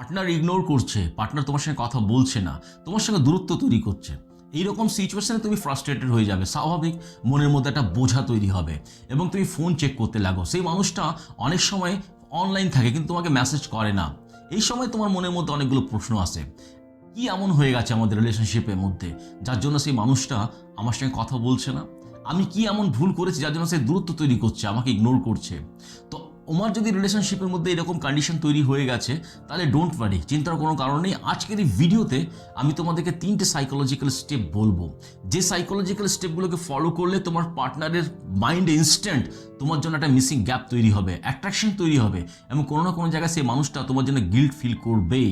Partner ignore করছে, partner তোমার সঙ্গে কথা বলছে না, তোমার সঙ্গে দূরত্ব তৈরি করছে। এইরকম সিচুয়েশানে তুমি ফ্রাস্ট্রেটেড হয়ে যাবে, স্বাভাবিক মনের মধ্যে একটা বোঝা তৈরি হবে এবং তুমি ফোন চেক করতে লাগো। সেই মানুষটা অনেক সময় অনলাইন থাকে কিন্তু তোমাকে মেসেজ করে না। এই সময় তোমার মনের মধ্যে অনেকগুলো প্রশ্ন আসে। কি এমন হয়ে গেছে আমাদের রিলেশনশিপের মধ্যে? যার জন্য সেই মানুষটা আমার সঙ্গে কথা বলছে না? আমি কি এমন ভুল করেছি যার জন্য সে দূরত্ব তৈরি করছে, আমাকে ইগনোর করছে? তো তোমার যদি রিলেশনশিপের মধ্যে এরকম কন্ডিশন তৈরি হয়ে গেছে, তাহলে ডোন্ট ওয়ারি চিন্তার কোনো কারণ নেই। আজকের এই ভিডিওতে আমি তোমাদেরকে তিনটে সাইকোলজিক্যাল স্টেপ বলব। যে সাইকোলজিক্যাল স্টেপগুলোকে ফলো করলে তোমার পার্টনারের মাইন্ডে ইনস্ট্যান্ট তোমার জন্য একটা মিসিং গ্যাপ তৈরি হবে অ্যাট্রাকশন তৈরি হবে, এবং কোনো না কোনো জায়গায় সেই মানুষটা তোমার জন্য গিল্ট ফিল করবেই।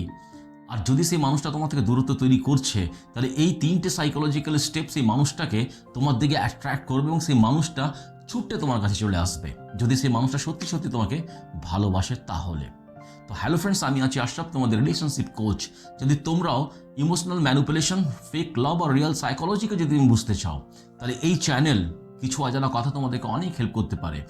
আর যদি সেই মানুষটা তোমার থেকে দূরত্ব তৈরি করছে, তাহলে এই তিনটে সাইকোলজিক্যাল স্টেপ সেই মানুষটাকে তোমার দিকে অ্যাট্রাক্ট করবে এবং সেই মানুষটা ছুটে তোমার কাছে চলে আসবে। যদি সেই মানুষটা সত্যি সত্যি তোমাকে ভালোবাসে তাহলে। তো হ্যালো ফ্রেন্ডস আমি আছি আশরাফ, তোমাদের রিলেশনশিপ কোচ যদি তোমরাও ইমোশনাল ম্যানুপুলেশন ফেক লাভ আর রিয়েল সাইকোলজিকে যদি তুমি বুঝতে চাও, তাহলে এই চ্যানেল কিছু অজানা কথা তোমাদেরকে অনেক হেল্প করতে পারে।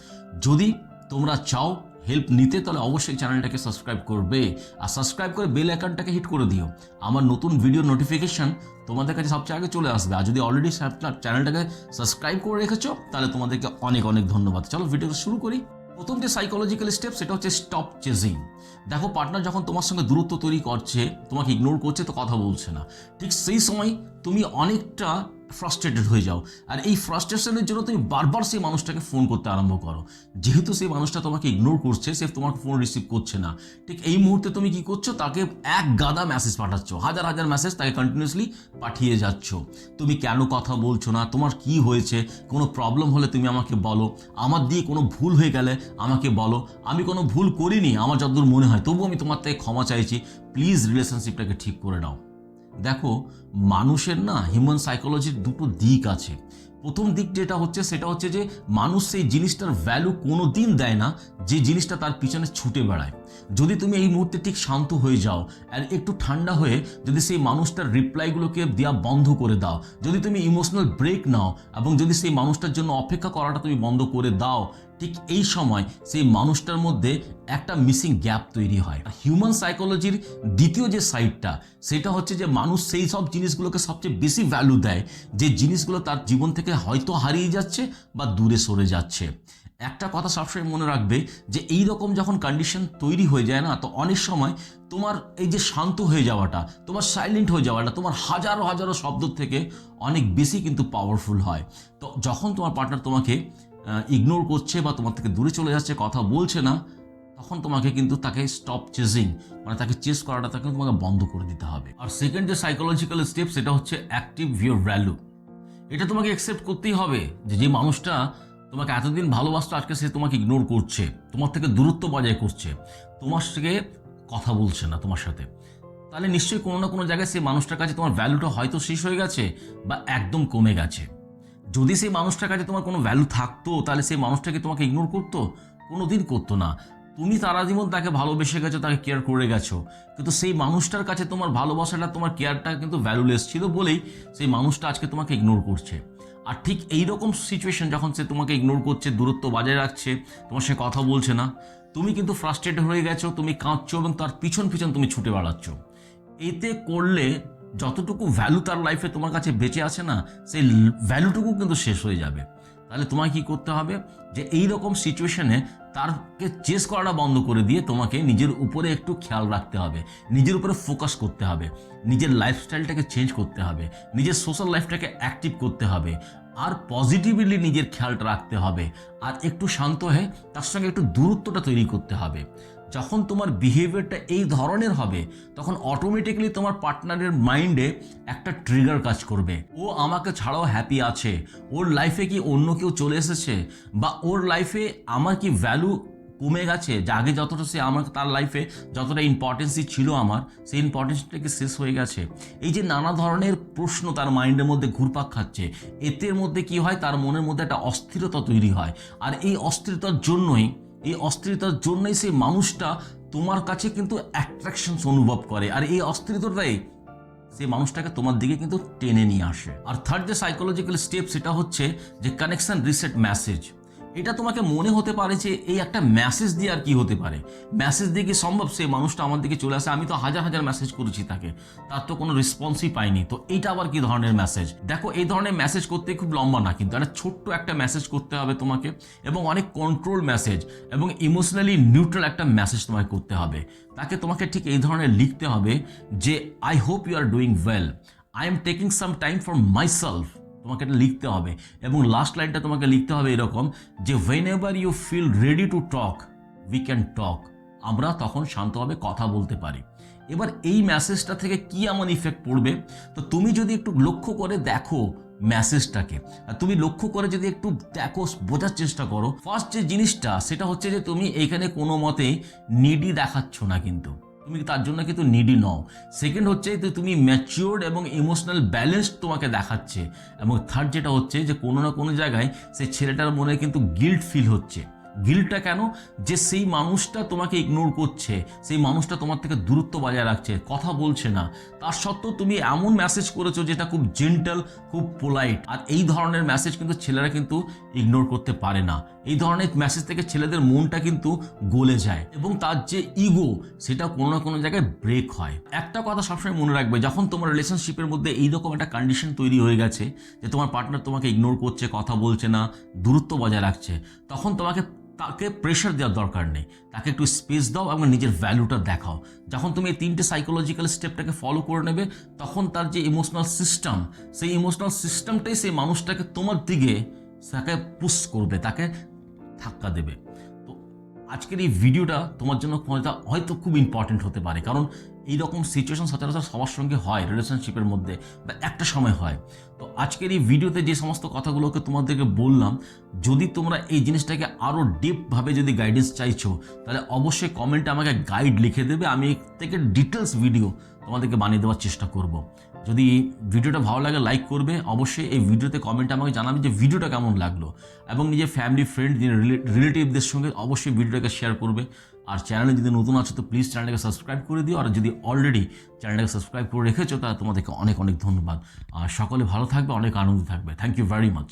যদি তোমরা চাও হেল্প নিতে, তাহলে অবশ্যই চ্যানেলটাকে সাবস্ক্রাইব করবে। আর সাবস্ক্রাইব করে বেল আইকনটাকে হিট করে দিও। আমার নতুন ভিডিও নোটিফিকেশন তোমাদের কাছে সবচেয়ে আগে চলে আসবে। আর যদি অলরেডি চ্যানেলটাকে সাবস্ক্রাইব করে রেখেছো, তাহলে তোমাদেরকে অনেক অনেক ধন্যবাদ। চলো ভিডিওটা শুরু করি। প্রথম যে সাইকোলজিক্যাল স্টেপ সেটা হচ্ছে স্টপ চেজিং দেখো পার্টনার যখন তোমার সঙ্গে দূরত্ব তৈরি করছে, তোমাকে ইগনোর করছে, তো কথা বলছে না। ঠিক সেই সময় তুমি অনেকটা ফ্রাস্ট্রেটেড হয়ে যাও। আর এই ফ্রাস্ট্রেশনের জন্য তুমি বারবার সেই মানুষটাকে ফোন করতে আরম্ভ করো। যেহেতু সেই মানুষটা তোমাকে ইগনোর করছে, সে তোমার ফোন রিসিভ করছে না। ঠিক এই মুহূর্তে তুমি কি করছ? তাকে এক গাদা মেসেজ পাঠাচ্ছ। হাজার হাজার মেসেজ তাকে কন্টিনিউসলি পাঠিয়ে যাচ্ছ। তুমি কেন কথা বলছো না? তোমার কি হয়েছে? কোনো প্রবলেম হলে তুমি আমাকে বলো। আমার দিয়ে কোনো ভুল হয়ে গেলে আমাকে বলো। আমি কোনো ভুল করিনি, আমার যতদূর মনে হয়। তবু আমি তোমার থেকে ক্ষমা চাইছি। প্লিজ রিলেশনশিপটাকে ঠিক করে নাও। দেখো মানুষের না হিউম্যান সাইকোলজির দুটো দিক আছে। প্রথম দিক যেটা হচ্ছে, সেটা হচ্ছে যে মানুষ সেই জিনিসটার ভ্যালু কোনো দিন দেয় না, যে জিনিসটা তার পিছনে ছুটে বেড়ায়। যদি তুমি এই মুহূর্তে ঠিক শান্ত হয়ে যাও আর একটু ঠান্ডা হয়ে যদি সেই মানুষটার রিপ্লাইগুলোকে দেওয়া বন্ধ করে দাও, যদি তুমি ইমোশনাল ব্রেক নাও এবং যদি সেই মানুষটার জন্য অপেক্ষা করাটা তুমি বন্ধ করে দাও, ঠিক এই সময় সেই মানুষটার মধ্যে একটা মিসিং গ্যাপ তৈরি হয়। হিউম্যান সাইকোলজির দ্বিতীয় যে সাইডটা সেটা হচ্ছে যে মানুষ সেই সব জিনিসগুলোকে সবচেয়ে বেশি ভ্যালু দেয়, যে জিনিসগুলো তার জীবন থেকে হয়তো হারিয়ে যাচ্ছে বা দূরে সরে যাচ্ছে। একটা কথা সবসময় মনে রাখবে যে এই রকম যখন কন্ডিশন তৈরি হয়ে যায় না, তো অনেক সময় তোমার এই যে শান্ত হয়ে যাওয়াটা, তোমার সাইলেন্ট হয়ে যাওয়াটা, তোমার হাজারো হাজারো শব্দ থেকে অনেক বেশি কিন্তু পাওয়ারফুল হয়। তো যখন তোমার পার্টনার তোমাকে ইগনোর করছে বা তোমার থেকে দূরে চলে যাচ্ছে, কথা বলছে না, তখন তোমাকে কিন্তু তাকে স্টপ চেজিং মানে তাকে চেস করাটা তাকে তোমাকে বন্ধ করে দিতে হবে। আর সেকেন্ড যে সাইকোলজিক্যাল স্টেপ সেটা হচ্ছে অ্যাক্টিভ ইউর ভ্যালু এটা তোমাকে অ্যাকসেপ্ট করতেই হবে যে যে মানুষটা তোমাকে এতদিন ভালোবাসতো, আজকে সে তোমাকে ইগনোর করছে, তোমার থেকে দূরত্ব বজায় করছে, তোমার থেকে কথা বলছে না তোমার সাথে। তাহলে নিশ্চয়ই কোনো না কোনো জায়গায় সেই মানুষটার কাছে তোমার ভ্যালুটা হয়তো শেষ হয়ে গেছে বা একদম কমে গেছে। যদি সেই মানুষটার কাছে তোমার কোনো ভ্যালু থাকতো, তাহলে সেই মানুষটাকে তোমাকে ইগনোর করতো কোনো দিন করতো না। তুমি তারা জীবন তাকে ভালোবেসে গেছো, তাকে কেয়ার করে গেছো। কিন্তু সেই মানুষটার কাছে তোমার ভালোবাসাটা, তোমার কেয়ারটা কিন্তু ভ্যালুলেস ছিল বলেই সেই মানুষটা আজকে তোমাকে ইগনোর করছে। আর ঠিক এই রকম সিচুয়েশন যখন সে তোমাকে ইগনোর করছে, দূরত্ব বজায় রাখছে, তোমার সে কথা বলছে না, তুমি কিন্তু ফ্রাস্ট্রেটেড হয়ে গেছো, তুমি কাঁদছো এবং তার পিছন পিছন তুমি ছুটে বেড়াচ্ছ। এতে করলে যতটুকু ভ্যালু তার লাইফে তোমার কাছে বেঁচে আছে না, সেই ভ্যালুটুকু কিন্তু শেষ হয়ে যাবে। তাহলে তোমায় কি করতে হবে? যে এই রকম সিচুয়েশনে তারকে চেস করাটা বন্ধ করে দিয়ে তোমাকে নিজের উপরে একটু খেয়াল রাখতে হবে, নিজের উপরে ফোকাস করতে হবে, নিজের লাইফস্টাইলটাকে চেঞ্জ করতে হবে, নিজের সোশ্যাল লাইফটাকে অ্যাক্টিভ করতে হবে, আর পজিটিভলি নিজের খেয়ালটা রাখতে হবে, আর একটু শান্ত হয়ে তার সঙ্গে একটু দূরত্বটা তৈরি করতে হবে। যখন তোমার বিহেভিয়ারটা এই ধরনের হবে, তখন অটোমেটিক্যালি তোমার পার্টনারের মাইন্ডে একটা ট্রিগার কাজ করবে। ও আমাকে ছাড়াও হ্যাপি আছে। ওর লাইফে কি অন্য কেউ চলে এসেছে? বা ওর লাইফে আমার কি ভ্যালু কমে গেছে? যে আগে যতটা সে আমার, তার লাইফে যতটা ইম্পর্টেন্সই ছিল আমার, সেই ইম্পর্টেন্সটা কি শেষ হয়ে গেছে? এই যে নানা ধরনের প্রশ্ন তার মাইন্ডের মধ্যে ঘুরপাক খাচ্ছে। এতের মধ্যে কি হয়? তার মনের মধ্যে একটা অস্থিরতা তৈরি হয়। আর এই অস্থিরতার জন্যই এই অস্থিরতার জন্যই সেই মানুষটা তোমার কাছে কিন্তু অ্যাট্রাকশনস অনুভব করে। আর এই অস্থিরতাটাই সেই মানুষটাকে তোমার দিকে কিন্তু টেনে নিয়ে আসে। আর থার্ড যে সাইকোলজিক্যাল স্টেপ সেটা হচ্ছে যে কানেকশন রিসেট মেসেজ এটা তোমাকে মনে হতে পারে যে এই একটা মেসেজ দিয়ে আর কি হতে পারে। মেসেজ দিয়ে কি সম্ভব? সেই মানুষটা আমার দিকে চলে আসে, আমি তো হাজার হাজার মেসেজ করেছি তাকে। তার তো কোনো রেসপন্সই পাইনি। তো এইটা আবার কি ধরনের মেসেজ দেখো, এই ধরনের মেসেজ করতে খুব লম্বা না, কিন্তু একটা ছোট্ট একটা মেসেজ করতে হবে তোমাকে, এবং অনেক কন্ট্রোল মেসেজ এবং ইমোশনালি নিউট্রাল একটা মেসেজ তোমাকে করতে হবে। তাকে তোমাকে ঠিক এই ধরনের লিখতে হবে যে I hope you are doing well I am taking some time for myself তোমাকে এটা লিখতে হবে। এবং লাস্ট লাইনটা তোমাকে লিখতে হবে এরকম যে whenever you feel ready to talk we can talk আমরা তখন শান্তভাবে কথা বলতে পারি। এবার এই মেসেজটা থেকে কি এমন ইফেক্ট পড়বে? তো তুমি যদি একটু লক্ষ্য করে দেখো মেসেজটাকে আর তুমি লক্ষ্য করে যদি একটু দেখো, বোঝার চেষ্টা করো। ফার্স্ট যে জিনিসটা, সেটা হচ্ছে যে, তুমি এইখানে কোনো মতেই নিডি দেখাচ্ছ না কিন্তু। তুমি তার জন্য কিন্তু নিডি নও। সেকেন্ড হচ্ছে যে তুমি ম্যাচিওর্ড এবং ইমোশনাল ব্যালেন্স তোমাকে দেখাচ্ছে। এবং থার্ড যেটা হচ্ছে যে কোনো না কোনো জায়গায় সেই ছেলেটার মনে কিন্তু গিল্ট ফিল হচ্ছে। গিল্টটা কেন? যে সেই মানুষটা তোমাকে ইগনোর করছে, সেই মানুষটা তোমার থেকে দূরত্ব বজায় রাখছে, কথা বলছে না। তার সত্ত্বেও তুমি এমন মেসেজ করেছ যেটা খুব জেন্টাল খুব পোলাইট আর এই ধরনের মেসেজ কিন্তু ছেলেরা কিন্তু ইগনোর করতে পারে না। এই ধরনের মেসেজ থেকে ছেলেদের মনটা কিন্তু গলে যায় এবং তার যে ইগো সেটা কোনো না কোনো জায়গায় ব্রেক হয়। একটা কথা সবসময় মনে রাখবে, যখন তোমার রিলেশনশিপের মধ্যে এইরকম একটা কন্ডিশন তৈরি হয়ে গেছে যে তোমার পার্টনার তোমাকে ইগনোর করছে, কথা বলছে না, দূরত্ব বজায় রাখছে, তখন তোমাকে তাকে প্রেশার দেওয়ার দরকার নেই। তাকে একটু স্পেস দাও এবং নিজের ভ্যালুটা দেখাও। যখন তুমি এই তিনটে সাইকোলজিক্যাল স্টেপটাকে ফলো করে নেবে, তখন তার যে ইমোশনাল সিস্টেম সেই ইমোশনাল সিস্টেমটাই সেই মানুষটাকে তোমার দিকে তাকে পুশ করবে, তাকে ধাক্কা দেবে। তো আজকের এই ভিডিওটা তোমার জন্য হয়তো হয়তো খুব ইম্পর্টেন্ট হতে পারে। কারণ এই রকম সিচুয়েশন সচরাচর সবার সঙ্গে হয় রিলেশনশিপের মধ্যে বা একটা সময় হয়। তো আজকের এই ভিডিওতে যে সমস্ত কথাগুলোকে তোমাদেরকে বললাম, যদি তোমরা এই জিনিসটাকে আরও ডিপভাবে যদি গাইডেন্স চাইছো, তাহলে অবশ্যই কমেন্টে আমাকে গাইড লিখে দেবে। আমি এর থেকে ডিটেলস ভিডিও তোমাদেরকে বানিয়ে দেওয়ার চেষ্টা করব। যদি ভিডিওটা ভালো লাগে লাইক করবে। অবশ্যই এই ভিডিওতে কমেন্টে আমাকে জানাবে যে ভিডিওটা কেমন লাগল। এবং নিজের ফ্যামিলি ফ্রেন্ড রিলেটিভদের সঙ্গে অবশ্যই ভিডিওটাকে শেয়ার করবে। আর চ্যানেলে যদি নতুন আছো, তো প্লিজ চ্যানেলটাকে সাবস্ক্রাইব করে দিও। আর যদি অলরেডি চ্যানেলটাকে সাবস্ক্রাইব করে রেখেছো, তাহলে তোমাদেরকে অনেক অনেক ধন্যবাদ। আর সকলে ভালো থাকবে, অনেক আনন্দ থাকবে। Thank you very much